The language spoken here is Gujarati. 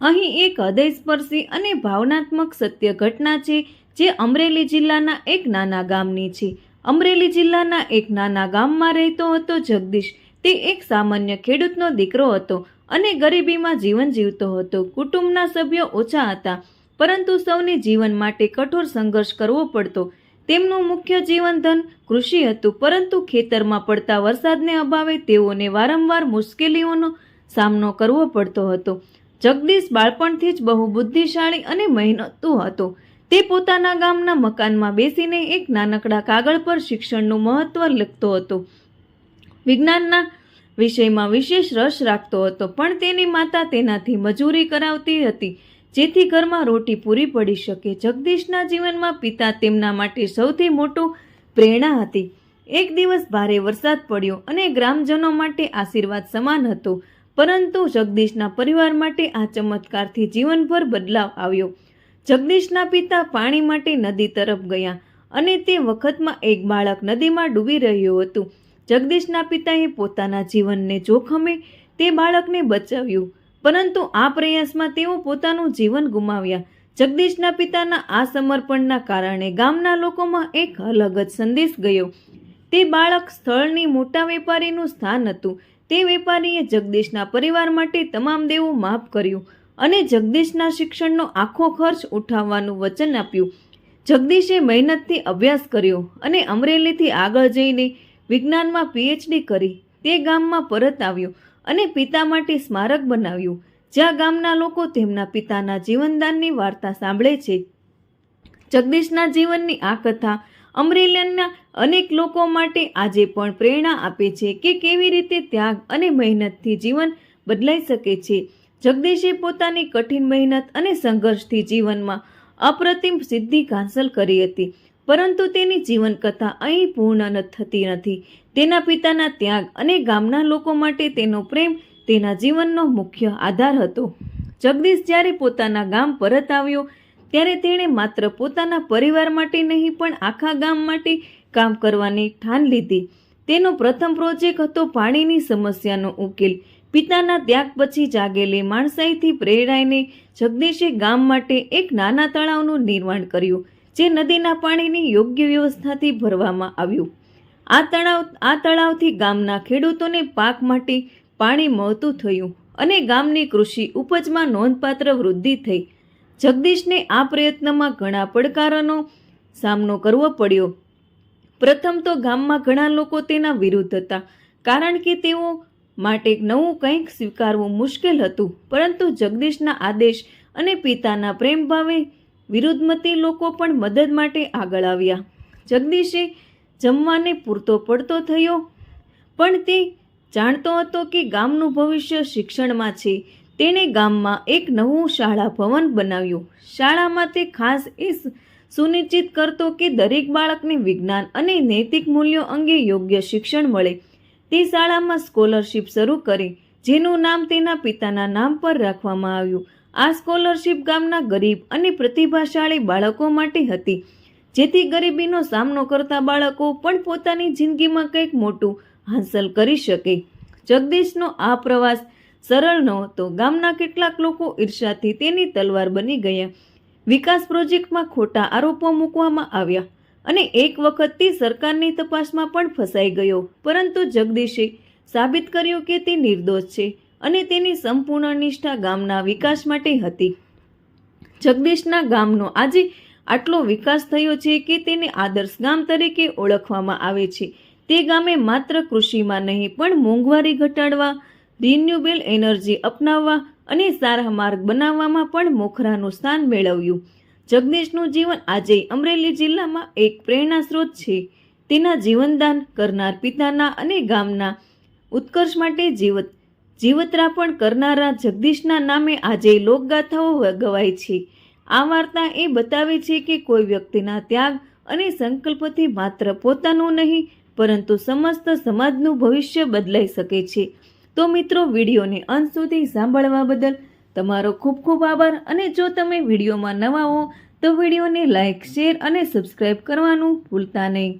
અહીં એક હૃદયસ્પર્શી અને ભાવનાત્મક સત્ય ઘટના છે, જે અમરેલી જિલ્લાના એક નાના ગામની છે. અમરેલી જિલ્લાના એક નાના ગામમાં રહેતો હતો જગદીશ. તે એક સામાન્ય ખેડૂતનો દીકરો હતો અને ગરીબીમાં જીવન જીવતો હતો. કુટુંબના સભ્યો ઓછા હતા, પરંતુ સૌને જીવન માટે કઠોર સંઘર્ષ કરવો પડતો. તેમનું મુખ્ય જીવનધન કૃષિ હતું, પરંતુ ખેતરમાં પડતા વરસાદને અભાવે તેઓને વારંવાર મુશ્કેલીઓનો સામનો કરવો પડતો હતો. જગદીશ બાળપણથી જ બહુ બુદ્ધિશાળી અને મહેનતુ હતો. તે પોતાના ગામના મકાનમાં બેસીને એક નાનકડા કાગળ પર શિક્ષણનું મહત્વ લખતો હતો. વિજ્ઞાનના વિષયમાં વિશેષ રસ રાખતો હતો, પણ તેની માતા તેનાથી મજૂરી કરાવતી હતી, જેથી ઘરમાં રોટી પૂરી પડી શકે. જગદીશના જીવનમાં પિતા તેમના માટે સૌથી મોટું પ્રેરણા હતી. એક દિવસ ભારે વરસાદ પડ્યો અને ગ્રામજનો માટે આશીર્વાદ સમાન હતો. પરંતુ જગદીશના પરિવાર માટે આ ચમત્કારથી જીવનભર બદલાવ આવ્યો. જગદીશના પિતા પાણી માટે નદી તરફ ગયા અને તે વખતમાં એક બાળક નદીમાં ડૂબી રહ્યું હતું. જગદીશના પિતાએ પોતાના જીવનને જોખમે તે બાળકને બચાવ્યું, પરંતુ આ પ્રયાસમાં તેઓ પોતાનું જીવન ગુમાવ્યા. જગદીશના પિતાના આ સમર્પણના કારણે ગામના લોકોમાં એક અલગ જ સંદેશ ગયો. તે બાળક સ્થળની મોટા વેપારીનું સ્થાન હતું. તે વેપારીએ જગદીશના પરિવાર માટે તમામ દેવું માફ કર્યું અને જગદીશના શિક્ષણનો આખો ખર્ચ ઉઠાવવાનું વચન આપ્યું. જગદીશે મહેનતથી અભ્યાસ કર્યો અને અમરેલીથી આગળ જઈને વિજ્ઞાનમાં પીએચડી કરી તે ગામમાં પરત આવ્યો અને પિતા માટે સ્મારક બનાવ્યું, જ્યાં ગામના લોકો તેમના પિતાના જીવનદાનની વાર્તા સાંભળે છે. જગદીશના જીવનની આ કથા અમરેલીના અનેક લોકો માટે આજે પણ પ્રેરણા આપે છે કે કેવી રીતે ત્યાગ અને મહેનતથી જીવન બદલાઈ શકે છે. જગદીશે પોતાની કઠિન મહેનત અને સંઘર્ષથી જીવનમાં અપ્રતિમ સિદ્ધિ હાંસલ કરી હતી, પરંતુ તેની જીવનકથા અહીં પૂર્ણ થતી નથી. તેના પિતાના ત્યાગ અને ગામના લોકો માટે તેનો પ્રેમ તેના જીવનનો મુખ્ય આધાર હતો. જગદીશ જ્યારે પોતાના ગામ પરત આવ્યો ત્યારે તેણે માત્ર પોતાના પરિવાર માટે નહીં, પણ આખા ગામ માટે કામ કરવાની ઠાન લીધી. તેનો પ્રથમ પ્રોજેક્ટ હતો પાણીની સમસ્યાનો ઉકેલ. પિતાના ત્યાગ પછી જાગેલી માણસાઈથી પ્રેરાઈને જગદીશે ગામ માટે એક નાના તળાવનું નિર્માણ કર્યું, જે નદીના પાણીની યોગ્ય વ્યવસ્થાથી ભરવામાં આવ્યું. આ તળાવ, આ તળાવથી ગામના ખેડૂતોને પાક માટે પાણી મળતું થયું અને ગામની કૃષિ ઉપજમાં નોંધપાત્ર વૃદ્ધિ થઈ. જગદીશને આ પ્રયત્નમાં ઘણા પડકારોનો સામનો કરવો પડ્યો. પ્રથમ તો ગામમાં ઘણા લોકો તેના વિરુદ્ધ હતા, કારણ કે તેઓ માટે નવું કંઈક સ્વીકારવું મુશ્કેલ હતું. પરંતુ જગદીશના આદેશ અને પિતાના પ્રેમ ભાવે વિરુદ્ધમતી લોકો પણ મદદ માટે આગળ આવ્યા. જગદીશે જમવાને પૂરતો પડતો થયો, પણ તે જાણતો હતો કે ગામનું ભવિષ્ય શિક્ષણમાં છે. તેણે ગામમાં એક નવું શાળા ભવન બનાવ્યું. શાળામાં તે ખાસ એ સુનિશ્ચિત કરતો કે દરેક બાળકને વિજ્ઞાન અને નૈતિક મૂલ્યો અંગે યોગ્ય શિક્ષણ મળે. તે શાળામાં સ્કોલરશિપ શરૂ કરી, જેનું નામ તેના પિતાના નામ પર રાખવામાં આવ્યું. આ સ્કોલરશિપ ગામના ગરીબ અને પ્રતિભાશાળી બાળકો માટે હતી, જેથી ગરીબીનો સામનો કરતા બાળકો પણ પોતાની જિંદગીમાં કંઈક મોટું હાંસલ કરી શકે. જગદીશનો આ પ્રવાસ સરળ નહોતો ગામના કેટલાક લોકો ઈર્ષાથી તેની તલવાર બની ગયા. વિકાસ પ્રોજેક્ટમાં ખોટા આરોપો મૂકવામાં આવ્યા અને એક વખત તે સરકારની તપાસમાં પણ ફસાઈ ગયો. પરંતુ જગદીશે સાબિત કર્યું કે તે નિર્દોષ છે અને તેની સંપૂર્ણ નિષ્ઠા ગામના વિકાસ માટે હતી. જગદીશના ગામનો આજે આટલો વિકાસ થયો છે કે તેને આદર્શ ગામ તરીકે ઓળખવામાં આવે છે. તે ગામે માત્ર કૃષિમાં નહીં, પણ મોંઘવારી ઘટાડવા રિન્યુએબલ એનર્જી અપનાવવા અને સારા માર્ગ બનાવવામાં પણ મોખરાનું સ્થાન મેળવ્યું. જગદીશનું જીવન આજે અમરેલી જિલ્લામાં એક પ્રેરણા સ્ત્રોત છે. તેના જીવનદાન કરનાર પિતાના અને ગામના ઉત્કર્ષ માટે જીવત જીવતરાપણ કરનારા જગદીશના નામે આજે લોકગાથાઓ ગવાય છે. આ વાર્તા એ બતાવે છે કે કોઈ વ્યક્તિના ત્યાગ અને સંકલ્પથી માત્ર પોતાનું નહીં, પરંતુ સમસ્ત સમાજનું ભવિષ્ય બદલાઈ શકે છે. તો મિત્રો, વિડીયોને અંત સુધી સાંભળવા બદલ તમારો ખૂબ ખૂબ આભાર. અને જો તમે વિડીયોમાં નવા હો, તો વિડીયોને લાઇક શેર અને સબસ્ક્રાઈબ કરવાનું ભૂલતા નહીં.